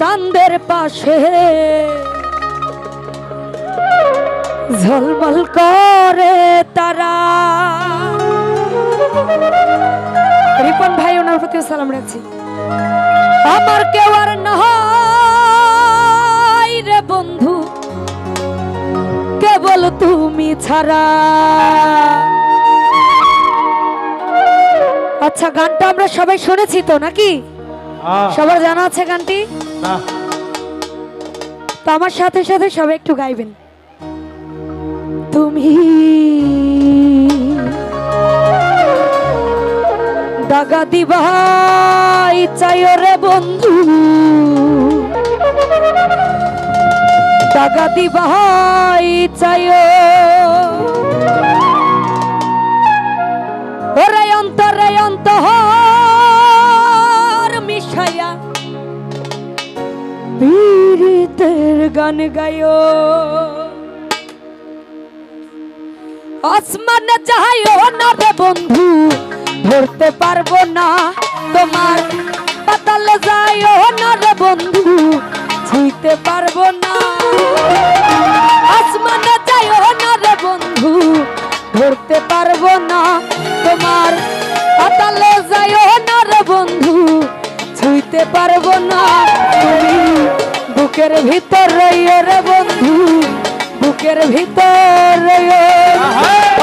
চাঁদের পাশে। ঝলমল করে তারা। রিপন ভাই, ওনার প্রতিও সালাম রাখছি। আমার কেউ আর নাই রে বন্ধু, কেবল তুমি ছাড়া। আচ্ছা গানটা আমরা সবাই শুনেছি তো নাকি? সবার জানা আছে গানটি? তো আমার সাথে সাথে সবাই একটু গাইবেন। তুমি দাগা দিবাই চাইও রে বন্ধু। দাগা দিবাই চাইও গান গায়ো। আসমানে যাইও না রে বন্ধু, ধরতে পারব না তোমার। পাতালে যাইও না রে বন্ধু, ছুঁইতে পারব না। আসমানে যাইও না রে বন্ধু, ধরতে পারব না তোমার। পাতালে যাইও না রে বন্ধু, ছুঁইতে পারব না তুমি। বুকের ভিতর রইয় রে বন্ধু, বুকের ভিতর রইয়।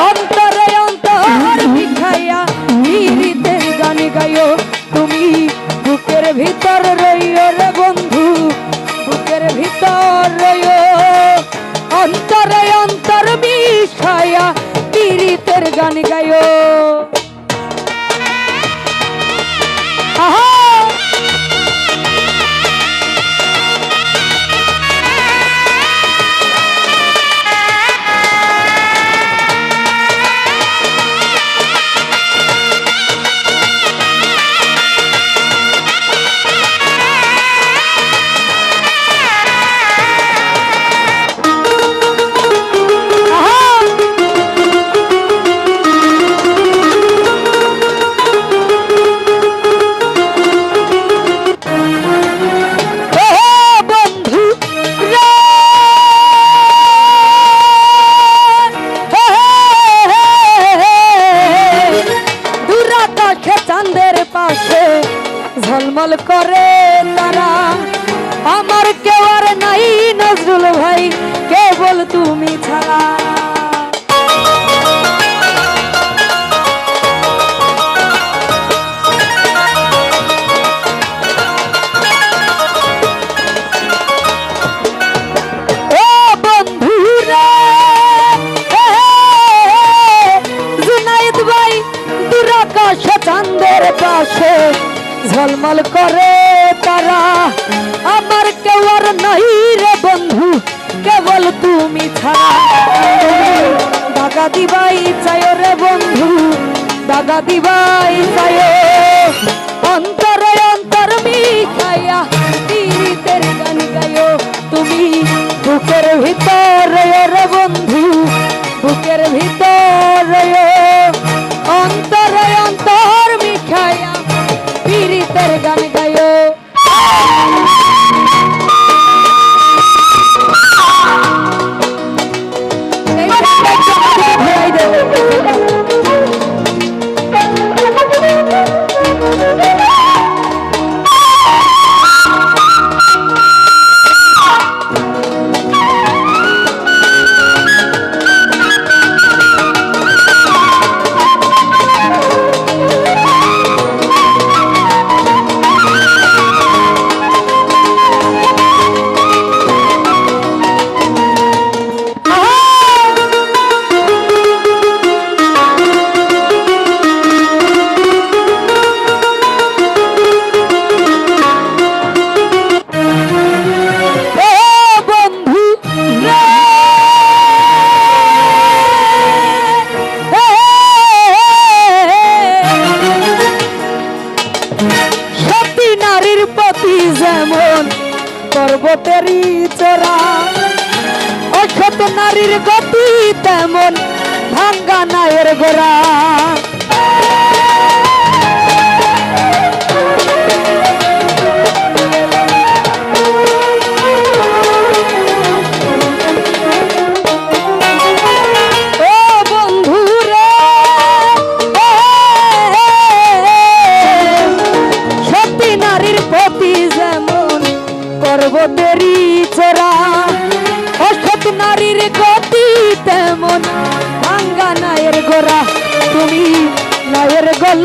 অন্তরে অন্তর ভিখাইয়া পীড়িতের গান গাইও। তুমি বুকের ভিতর রইও ঝলমল করে তারা। আমার কেউ আর নাই নজরুল ভাই কেবল তুমি ছাড়া। ছাড়া দাগা দিবাই চায় রে বন্ধু দাগা দিবাই চায়। অন্তরে অন্তর মিখাইয়া পীড়িতের গান ভিতর রে যেমন পর্বতেরই চোরা অক্ষত নারীর গতি তেমন ভাঙ্গা নায়ের গোড়া।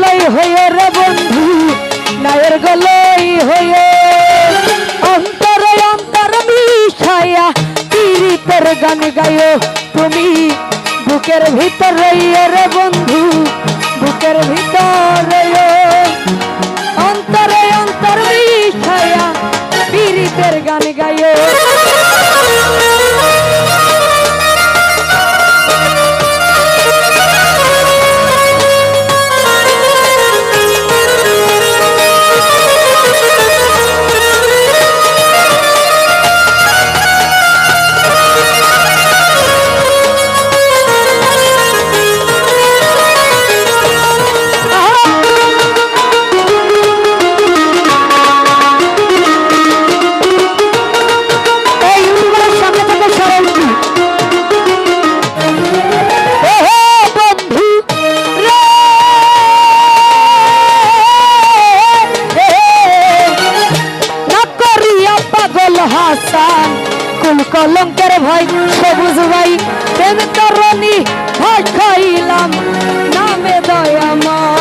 গলই হয়ে রে বন্ধু, নায়ের গলাই হয়ে। অন্তরে অন্তর মিশাইয়া পীড়িতের গান গায়ো তুমি, বুকের ভিতর রইয়ে রে বন্ধু কুল কলঙ্কের ভাই সবুজ ভাই প্রেম তরণী ভাসাইলাম নামে দয়ামা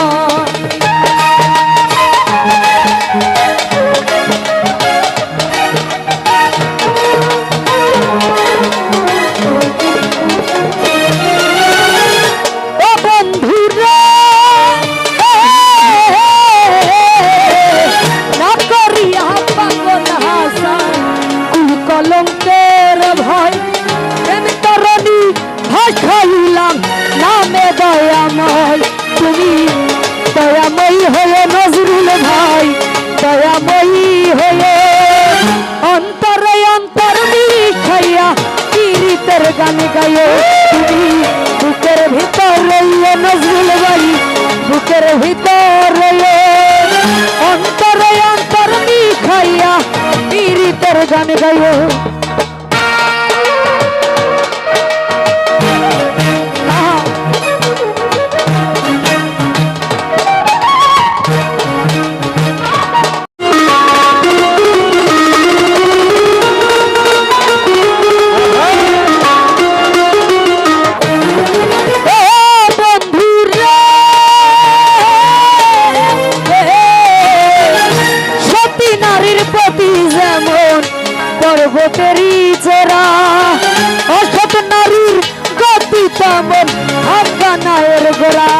গায়ো তুমি বুকের ভিতর নজরুল ভাই বুকের ভিতর অন্তরে অন্তর মিশাইয়া পীড়িতের গান গায়ো পর্বতেরই চোরা অসৎ নারীর গতি তেমন গোড়া।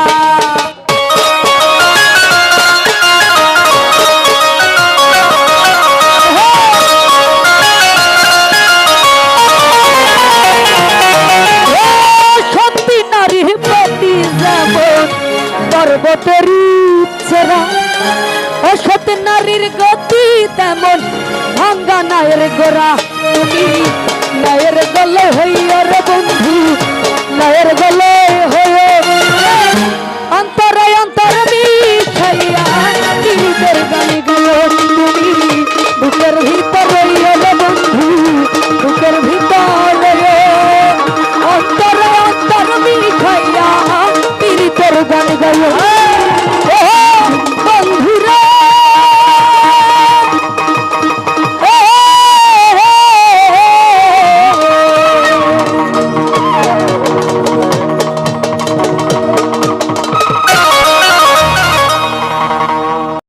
নারীর প্রতি যেমন পর্বতের ছেড়া অসৎ নারীর গতি তেমন ভাঙ্গা নায়ের গোরা তুমি নায়ের গলে হইয়ার বন্ধু নায়ের গলে